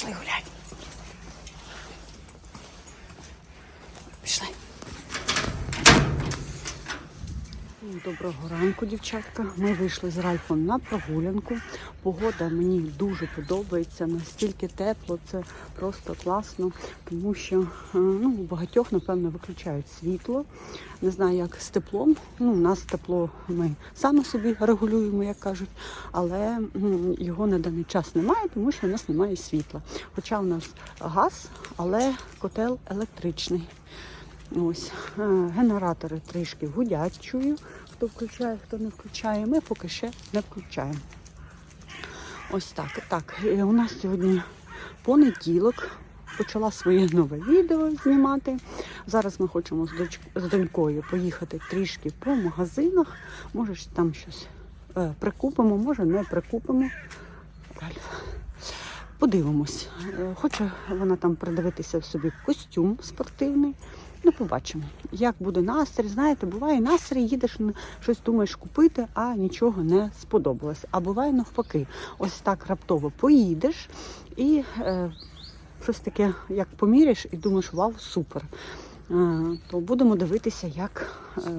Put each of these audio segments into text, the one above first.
Пішли гулять. Пішли. Доброго ранку, дівчатка. Ми вийшли з Ральфом на прогулянку. Погода мені дуже подобається, настільки тепло, це просто класно, тому що е, ну, у багатьох, напевно, виключають світло. Не знаю, як з теплом. Ну, у нас тепло ми самі собі регулюємо, як кажуть, але його на даний час немає, тому що у нас немає світла. Хоча у нас газ, але котел електричний. Ось е, генератори трішки гудять, чую, хто включає, хто не включає. Ми поки ще не включаємо. Ось так. Так, е, у нас сьогодні понеділок. Почала своє нове відео знімати. Зараз ми хочемо з, доч... з донькою поїхати трішки по магазинах. Може, там щось е, прикупимо, може не прикупимо. Ральф. Подивимось. Е, Хоче вона там придивитися в собі костюм спортивний. Ну, побачимо, як буде настрій. Знаєте, буває настрій, їдеш щось думаєш купити, а нічого не сподобалось. А буває навпаки, ось так раптово поїдеш і е, щось таке, як поміряєш, і думаєш, вау, супер. Е, То будемо дивитися, як е,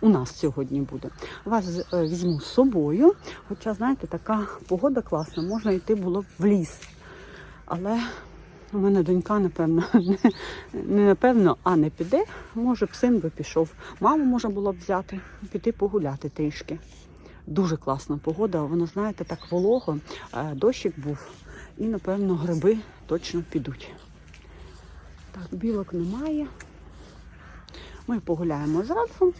у нас сьогодні буде. Вас е, візьму з собою, хоча, знаєте, така погода класна, можна йти було в ліс. Але у мене донька, напевно, не, напевно, а не піде. Може б син би пішов. Маму можна було б взяти, піти погуляти трішки. Дуже класна погода, воно, знаєте, так волого, е, дощик був. І, напевно, гриби точно підуть. Так, білок немає. Ми погуляємо з Ральфом.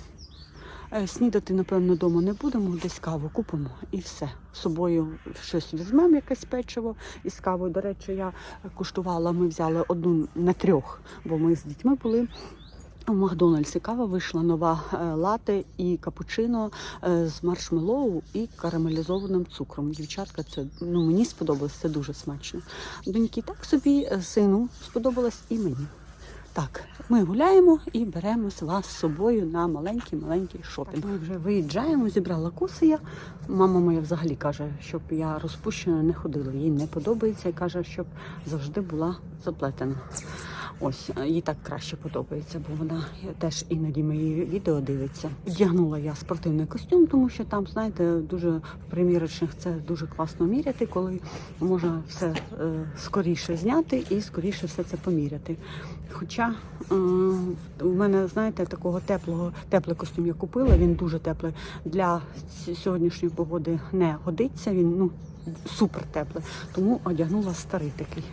Е, Снідати, напевно, вдома не будемо, десь каву купимо і все. З собою щось візьмемо, якесь печиво із кавою. До речі, я куштувала, ми взяли одну на трьох, бо ми з дітьми були. У Макдональдсі кава вийшла нова е, лате і капучино е, з маршмеллоу і карамелізованим цукром. Дівчатка, це ну мені сподобалось, це дуже смачно. Доньки так собі, сину сподобалось і мені. Так, ми гуляємо і беремо вас з собою на маленький-маленький шопінг. Ми вже виїжджаємо, зібрала коси я. Мама моя взагалі каже, щоб я розпущена не ходила. Їй не подобається і каже, щоб завжди була заплетена. Ось їй так краще подобається, бо вона теж іноді мої відео дивиться. Вдягнула я спортивний костюм, тому що там, знаєте, дуже в примірочних це дуже класно міряти, коли можна все е, скоріше зняти і скоріше все це поміряти. Хоча е, у мене, знаєте, такого теплого теплий костюм я купила. Він дуже теплий для сьогоднішньої погоди не годиться. Він ну супер теплий, тому одягнула старий такий.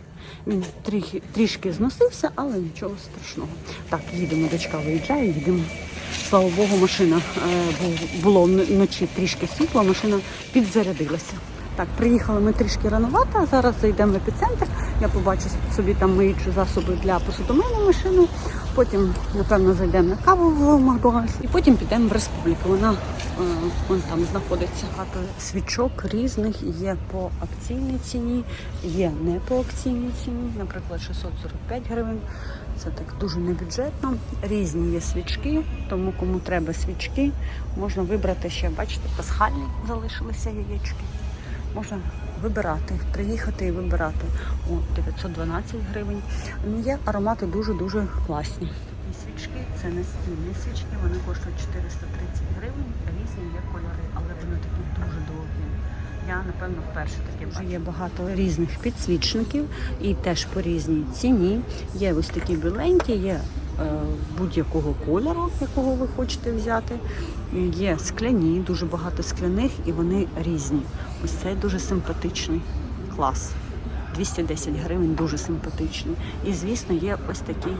Він трішки, трішки зносився, але нічого страшного. Так, їдемо, дочка виїжджає, їдемо. Слава Богу, машина е, було вночі трішки світло, машина підзарядилася. Так, приїхали ми трішки рановато, а зараз зайдемо в епіцентр. Я побачу собі там миючі засоби для посудомийну машину. Потім, напевно, зайдемо на каву в Макдональдс і потім підемо в республіку. Вона е, вон там знаходиться. Багато свічок різних є по акційній ціні, є не по акційній ціні, наприклад, 645 гривень. Це так дуже небюджетно. Різні є свічки, тому кому треба свічки, можна вибрати ще, бачите, пасхальні залишилися яєчки. Можна вибирати, приїхати і вибирати. О, 912 гривень. Ну, є аромати дуже-дуже класні. І свічки це настільні свічки, вони коштують 430 гривень, різні є кольори, але вони такі дуже довгі. Я, напевно, вперше таке бачу. Є багато різних підсвічників і теж по різній ціні. Є ось такі біленькі, є е, будь-якого кольору, якого ви хочете взяти. Є скляні, дуже багато скляних і вони різні. Ось цей дуже симпатичний клас. 210 гривень, дуже симпатичний. І, звісно, є ось такі, е,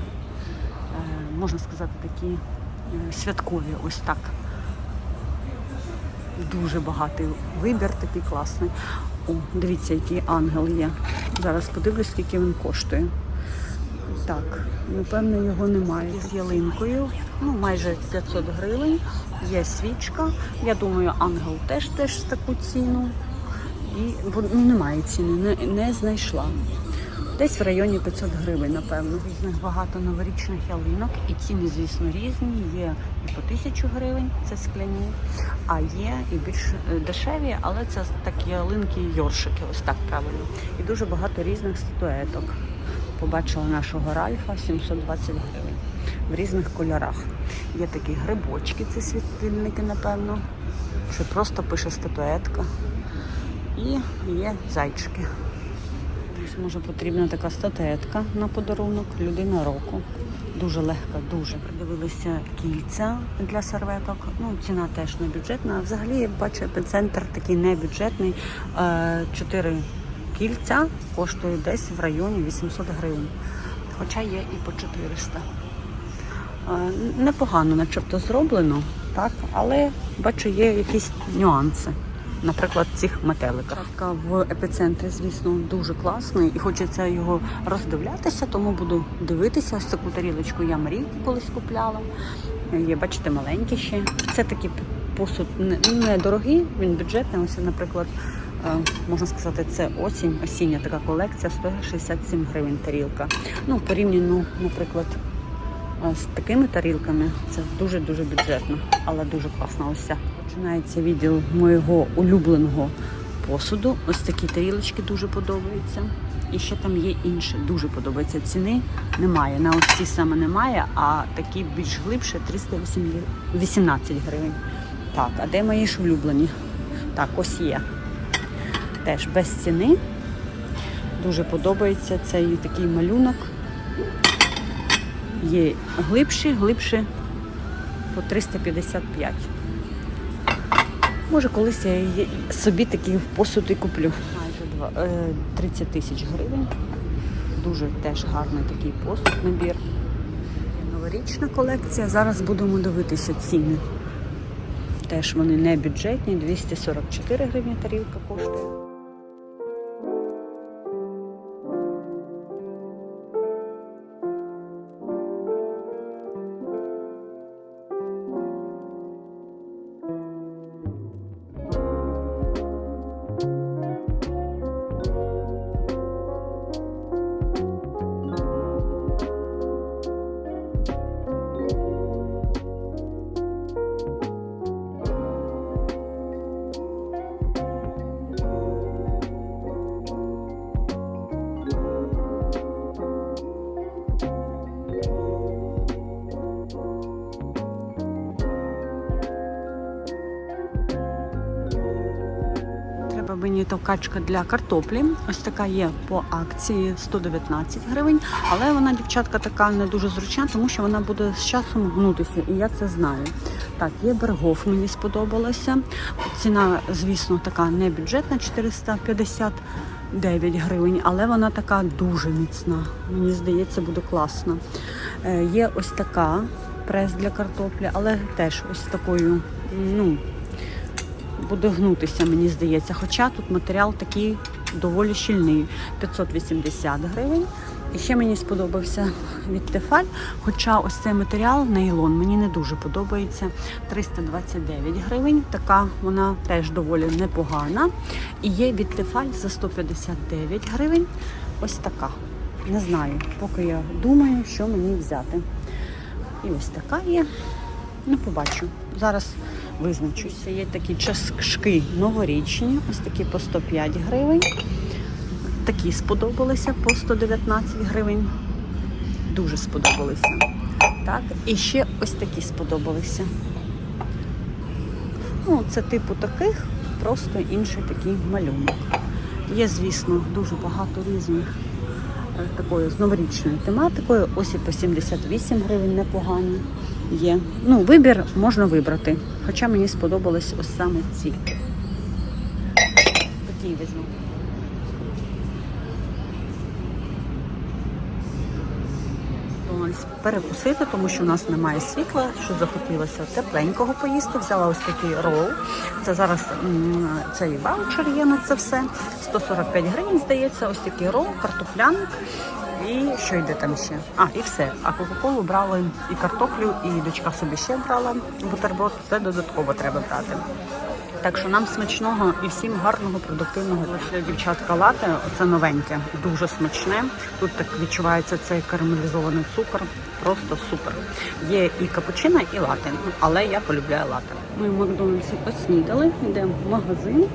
можна сказати, такі е, святкові, ось так. Дуже багатий вибір, такий класний. О, дивіться, який ангел є. Зараз подивлюсь, скільки він коштує. Так, напевно, його немає. З ялинкою, ну майже 500 гривень. Є свічка. Я думаю, ангел теж теж таку ціну. І ну, немає ціни, не, не знайшла. Десь в районі 500 гривень, напевно. Різних багато новорічних ялинок, і ціни, звісно, різні. Є і по 1000 гривень, це скляні, а є і більш е, дешеві, але це такі ялинки йоршики, ось так правильно. І дуже багато різних статуеток. Побачила нашого Ральфа 720 гривень в різних кольорах. Є такі грибочки, це світильники, напевно, що просто пише статуетка. І є зайчики. Може потрібна така статуетка на подарунок людина року. Дуже легка, дуже. Придивилися кільця для серветок. Ну, ціна теж не бюджетна. Взагалі, я бачу, епіцентр такий небюджетний. Е, Чотири кільця коштує десь в районі 800 гривень. Хоча є і по 400. Е, Непогано начебто зроблено, так, але бачу, є якісь нюанси. Наприклад, цих метеликах. В епіцентрі, звісно, дуже класний і хочеться його роздивлятися, тому буду дивитися. Ось таку тарілочку я Марійки колись купляла. Є, бачите, маленькі ще. Це такий посуд не, не він бюджетний. Ось, наприклад, е, можна сказати, це осінь, осіння така колекція, 167 гривень тарілка. Ну, порівняно, наприклад, з такими тарілками це дуже-дуже бюджетно, але дуже класно. Ось ця. Починається відділ моєго улюбленого посуду. Ось такі тарілочки дуже подобаються. І ще там є інше, дуже подобається. Ціни немає. На ось ці саме немає, а такі більш глибше 318 гривень. Так, а де мої ж улюблені? Так, ось є. Теж без ціни. Дуже подобається цей такий малюнок. Є глибші, глибші по 355. Може, колись я собі такий посуд і куплю. Майже е, 30 тисяч гривень. Дуже теж гарний такий посуд, набір. Новорічна колекція. Зараз будемо дивитися ціни. Теж вони не бюджетні, 244 гривні тарілка коштує. Товкачка для картоплі. Ось така є по акції 119 гривень, але вона, дівчатка, така не дуже зручна, тому що вона буде з часом гнутися, і я це знаю. Так, є бергов, мені сподобалося. Ціна, звісно, така не бюджетна 459 гривень, але вона така дуже міцна. Мені здається, буде класно. Е, Є ось така прес для картоплі, але теж ось такою, ну, буде гнутися, мені здається. Хоча тут матеріал такий доволі щільний 580 гривень. І ще мені сподобався від Тефаль, хоча ось цей матеріал нейлон мені не дуже подобається. 329 гривень. Така вона теж доволі непогана. І є від Тефаль за 159 гривень. Ось така. Не знаю, поки я думаю, що мені взяти. І ось така є. Ну, побачу. Зараз визначуся. Є такі чашки новорічні, ось такі по 105 гривень. Такі сподобалися по 119 гривень. Дуже сподобалися. Так, і ще ось такі сподобалися. Ну, це типу таких, просто інший такий малюнок. Є, звісно, дуже багато різних е, такою з новорічною тематикою. Ось і по 78 гривень непогані є. Ну, вибір можна вибрати. Хоча мені сподобались ось саме ці. Такі візьму. Перекусити, тому що у нас немає світла, що захотілося тепленького поїсти. Взяла ось такий рол. Це зараз цей ваучер є на це все. 145 гривень, здається, ось такий рол, картопляник. І що йде там ще? А, і все. А Кока-Колу брали і картоплю, і дочка собі ще брала бутерброд. Це додатково треба брати. Так що нам смачного і всім гарного продуктивного дня. Дівчатка лате, оце новеньке, дуже смачне. Тут так відчувається цей карамелізований цукор. Просто супер. Є і капучино, і лате, але я полюбляю лате. Ми в Макдональдсі поснідали, йдемо в магазин.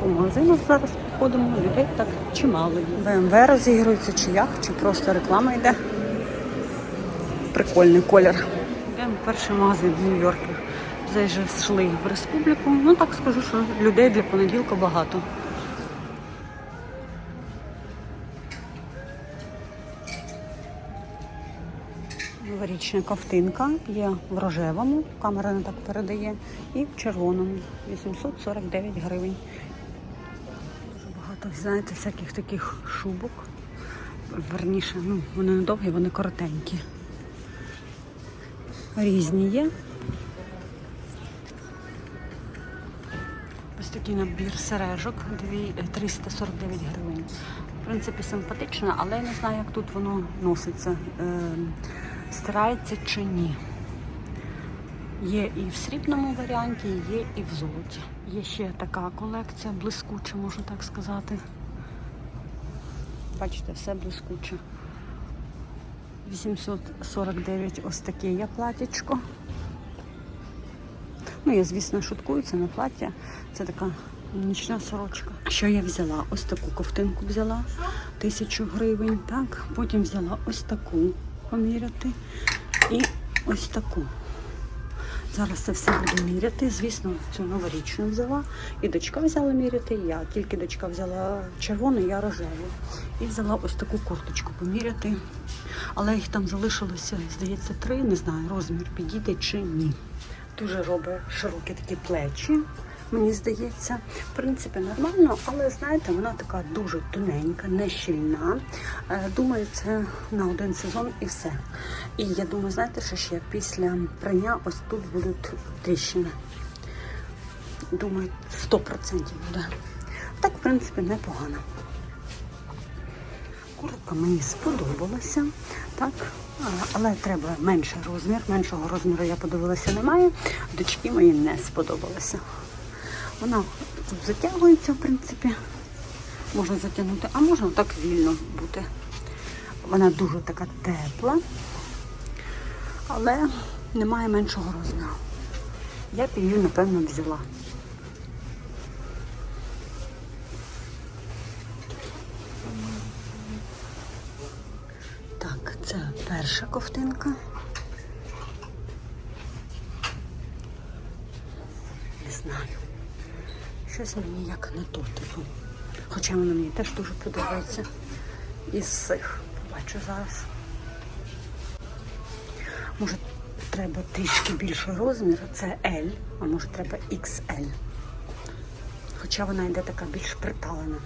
По магазину зараз походимо, людей так чимало. БМВ розігрується, чи як, чи просто реклама йде. Прикольний колір. Йдемо перший магазин в Нью-Йорку. Зайшли в республіку. Ну так скажу, що людей для понеділка багато. Новорічна ковтинка є в рожевому, камера не так передає, і в червоному 849 гривень. Багато, знаєте, всяких таких шубок. Верніше, ну, вони не довгі, вони коротенькі. Різні є. Ось такий набір сережок, е, 349 гривень. В принципі, симпатично, але я не знаю, як тут воно носиться. Е, стирається чи ні. Є і в срібному варіанті, є і в золоті. Є ще така колекція, блискуча, можна так сказати. Бачите, все блискуче. 849 ось таке є платічко. Ну, я, звісно, шуткую, це не плаття, це така нічна сорочка. Що я взяла? Ось таку ковтинку взяла, тисячу гривень, так. Потім взяла ось таку поміряти і ось таку. Зараз це все буду міряти. Звісно, цю новорічну взяла. І дочка взяла міряти, і я. Тільки дочка взяла червону, я рожеву. І взяла ось таку курточку поміряти. Але їх там залишилося, здається, три. Не знаю, розмір підійде чи ні. Дуже робить широкі такі плечі, мені здається. В принципі, нормально, але знаєте, вона така дуже тоненька, не щільна. Е, Думаю, це на один сезон і все. І я думаю, знаєте, що ще після прання ось тут будуть тріщини. Думаю, 100% буде. Так, в принципі, непогано. Куртка мені сподобалася, так, але треба менший розмір. Меншого розміру я подивилася немає. Дочки мої не сподобалося. Вона тут затягується, в принципі. Можна затягнути, а можна так вільно бути. Вона дуже така тепла, але немає меншого розміру. Я б її, напевно, взяла. Так, це перша ковтинка. Не знаю. Щось мені як не то типу. Хоча воно мені теж дуже подобається. Із цих. Побачу зараз. Може, треба трішки більший розмір. Це L, а може треба XL. Хоча вона йде така більш приталена.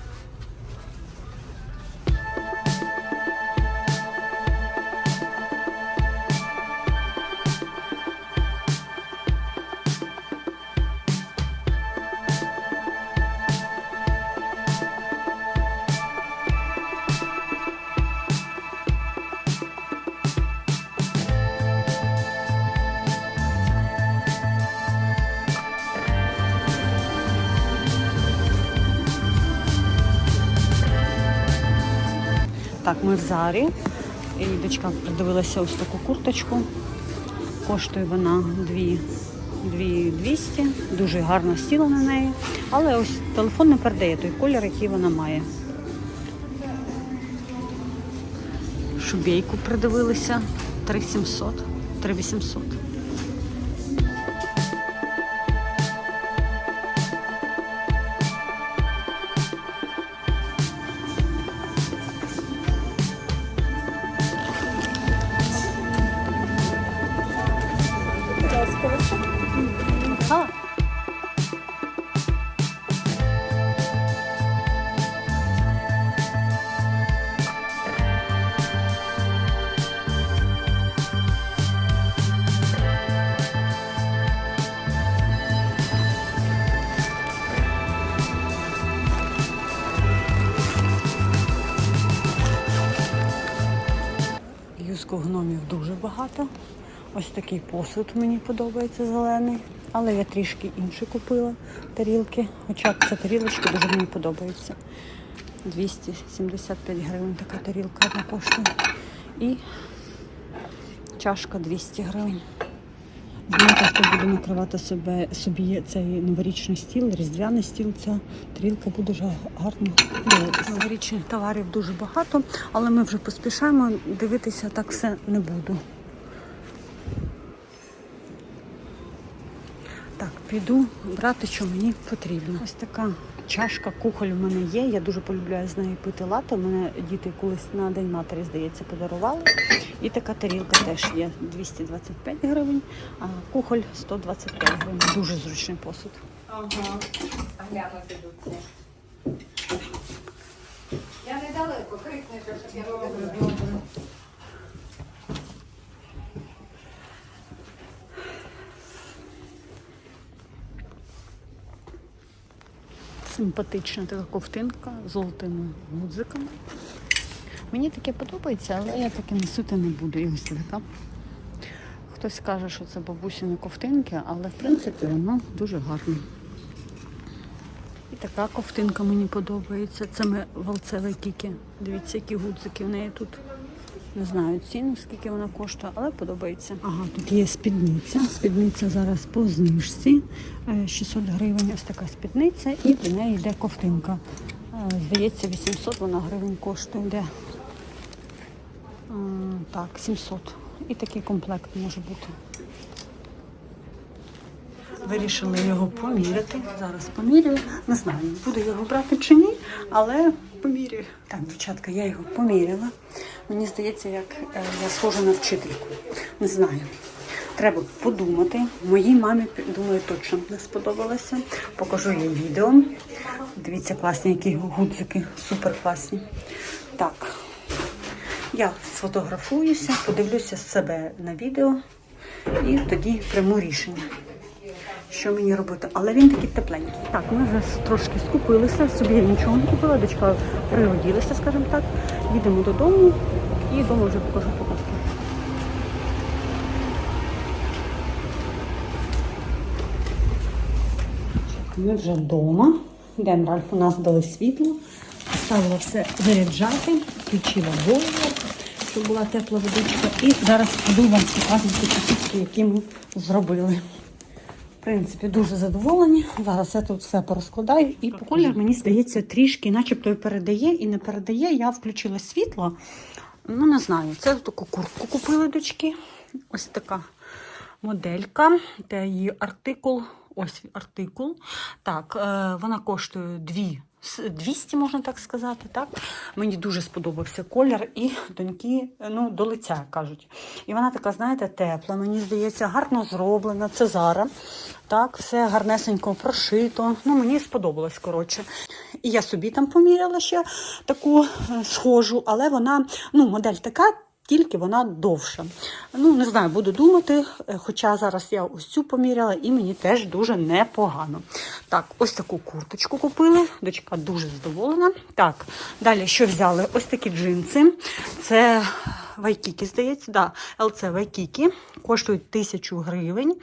Ми в Зарі. І дочка придивилася ось таку курточку. Коштує вона 2 200. Дуже гарно сіла на неї. Але ось телефон не передає той колір, який вона має. Шубейку придивилися 3700, 3800. Юзку гномів дуже багато. Ось такий посуд мені подобається зелений. Але я трішки інші купила тарілки. Хоча ця тарілочка дуже мені подобається. 275 гривень така тарілка на коштує. І чашка 200 гривень. Знаєте, хто буде накривати собі, собі цей новорічний стіл, різдвяний стіл, ця тарілка буде дуже гарно. Новорічних товарів дуже багато, але ми вже поспішаємо, дивитися так все не буду. Так, піду брати, що мені потрібно. Ось така чашка, кухоль у мене є. Я дуже полюбляю з нею пити лати. Мене діти колись на День матері, здається, подарували. І така тарілка теж є 225 гривень, а кухоль 125 гривень. Дуже зручний посуд. Ага. Глянути тут це. Я недалеко, крикнеш, щоб я добре, Симпатична така ковтинка з золотими гудзиками. Мені таке подобається, але я таке носити не буду. І ось така. Хтось каже, що це бабусіни ковтинки, але в принципі воно дуже гарне. І така ковтинка мені подобається. Це ми валцеві кіки. Дивіться, які гудзики в неї тут. Не знаю ціну, скільки вона коштує, але подобається. Ага, тут є спідниця. Спідниця зараз по знижці. е, 600 гривень. Ось така спідниця, і до неї йде ковтинка. Е, Здається, 800 вона гривень коштує. Де? Е, Так, 700. І такий комплект може бути. Вирішили його поміряти. Зараз поміряю. Не знаю, буду його брати чи ні, але поміряю. Так, дівчатка, я його поміряла. Мені здається, як е, я схожа на вчительку. Не знаю. Треба подумати. Моїй мамі, думаю, точно не сподобалося. Покажу їй відео. Дивіться, класні, які гудзики, супер класні. Так, я сфотографуюся, подивлюся себе на відео і тоді прийму рішення що мені робити. Але він такий тепленький. Так, ми вже трошки скупилися, собі я нічого не купила, дочка пригоділася, скажімо так. Їдемо додому і вдома вже покажу покупки. Ми вже вдома. Ральф, у нас дали світло. Ставила все заряджати, включила бойлер, щоб була тепла водичка. І зараз буду вам показувати покупки, які ми зробили. В принципі, дуже задоволені. Зараз я тут все порозкладаю. І по колір, мені здається, трішки, начебто і передає, і не передає. Я включила світло. Ну, не знаю. Це таку куртку купили дочки. Ось така моделька. Та її артикул. Ось артикул. Так, е, вона коштує 2 с- 200, можна так сказати. Так? Мені дуже сподобався колір і доньки ну, до лиця кажуть. І вона така, знаєте, тепла, мені здається, гарно зроблена. Це Зара. Так, все гарнесенько прошито. Ну, мені сподобалось, коротше. І я собі там поміряла ще таку е, схожу, але вона, ну, модель така. Тільки вона довша. Ну, не знаю, буду думати. е, Хоча зараз я ось цю поміряла, і мені теж дуже непогано. Так, ось таку курточку купили. Дочка дуже задоволена. Так, далі що взяли? Ось такі джинси. Це Вайкікі, здається, да, ЛЦ Вайкікі. Коштують тисячу гривень.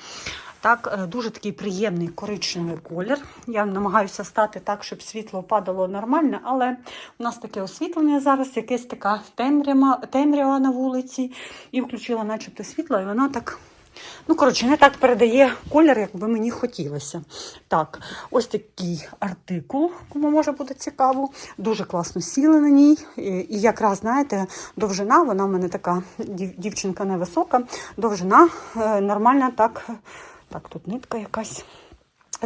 Так, е, дуже такий приємний коричневий колір. Я намагаюся стати так, щоб світло падало нормально, але у нас таке освітлення зараз, якесь така темрява на вулиці. І включила начебто світло, і воно так. Ну, коротше, не так передає колір, як би мені хотілося. Так, ось такий артикул, кому може бути цікаво. Дуже класно сіли на ній. І, якраз, знаєте, довжина, вона в мене така дів- дівчинка невисока, довжина е, нормальна так. Так, тут нитка якась.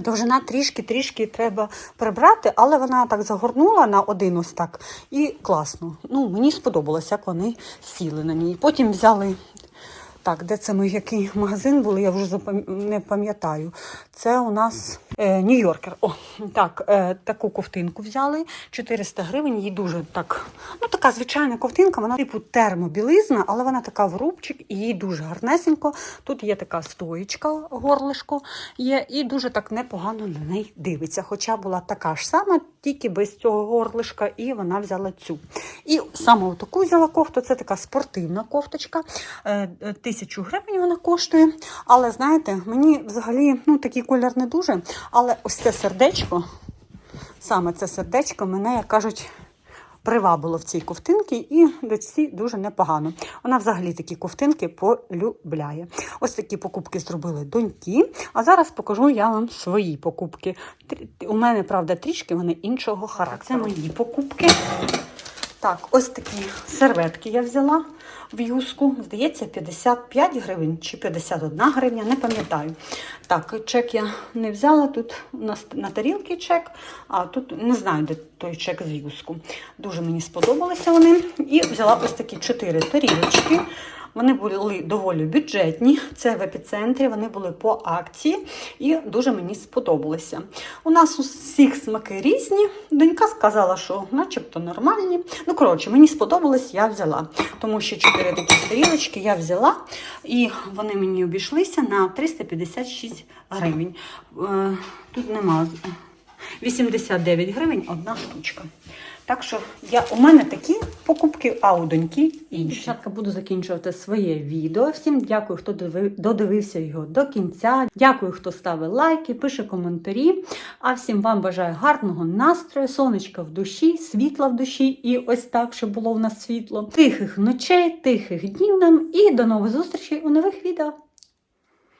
Довжина трішки-трішки треба прибрати, але вона так загорнула на один ось так і класно. Ну, мені сподобалось, як вони сіли на ній. Потім взяли. Так, де це ми який магазин були, я вже не пам'ятаю. Це у нас е, Нью-Йоркер. О, так, е, таку ковтинку взяли 400 гривень. Її дуже так. Ну, така звичайна ковтинка, вона типу термобілизна, але вона така в рубчик і їй дуже гарнесенько. Тут є така стоїчка, горлишко є, і дуже так непогано на неї дивиться. Хоча була така ж сама, тільки без цього горлишка, і вона взяла цю. І саме таку взяла кофту. Це така спортивна кофточка. Е, е, Тисячу гривень вона коштує. Але знаєте, мені взагалі ну, такий колір не дуже. Але ось це сердечко, саме це сердечко, мене, як кажуть, привабило в цій ковтинці і дочці дуже непогано. Вона взагалі такі ковтинки полюбляє. Ось такі покупки зробили доньки. А зараз покажу я вам свої покупки. У мене, правда, трішки вони іншого характеру. Це мої покупки. Так, ось такі серветки я взяла в. Здається, 55 гривень чи 51 гривня, не пам'ятаю. Так, чек я не взяла. Тут у нас на тарілки чек, а тут не знаю, де той чек з юску. Дуже мені сподобалися вони. І взяла ось такі 4 тарілочки. Вони були доволі бюджетні. Це в епіцентрі, вони були по акції і дуже мені сподобалися. У нас у всіх смаки різні. Донька сказала, що начебто нормальні. Ну, коротше, мені сподобалось, я взяла. Тому що чотири такі тарілочки я взяла, і вони мені обійшлися на 356 гривень. Е, Тут нема 89 гривень одна штучка. Так що я, у мене такі покупки, а у доньки інші. Дівчатка, буду закінчувати своє відео. Всім дякую, хто додивився його до кінця. Дякую, хто ставить лайки, пише коментарі. А всім вам бажаю гарного настрою, сонечка в душі, світла в душі, і ось так, щоб було в нас світло. Тихих ночей, тихих днів нам і до нових зустрічей у нових відео.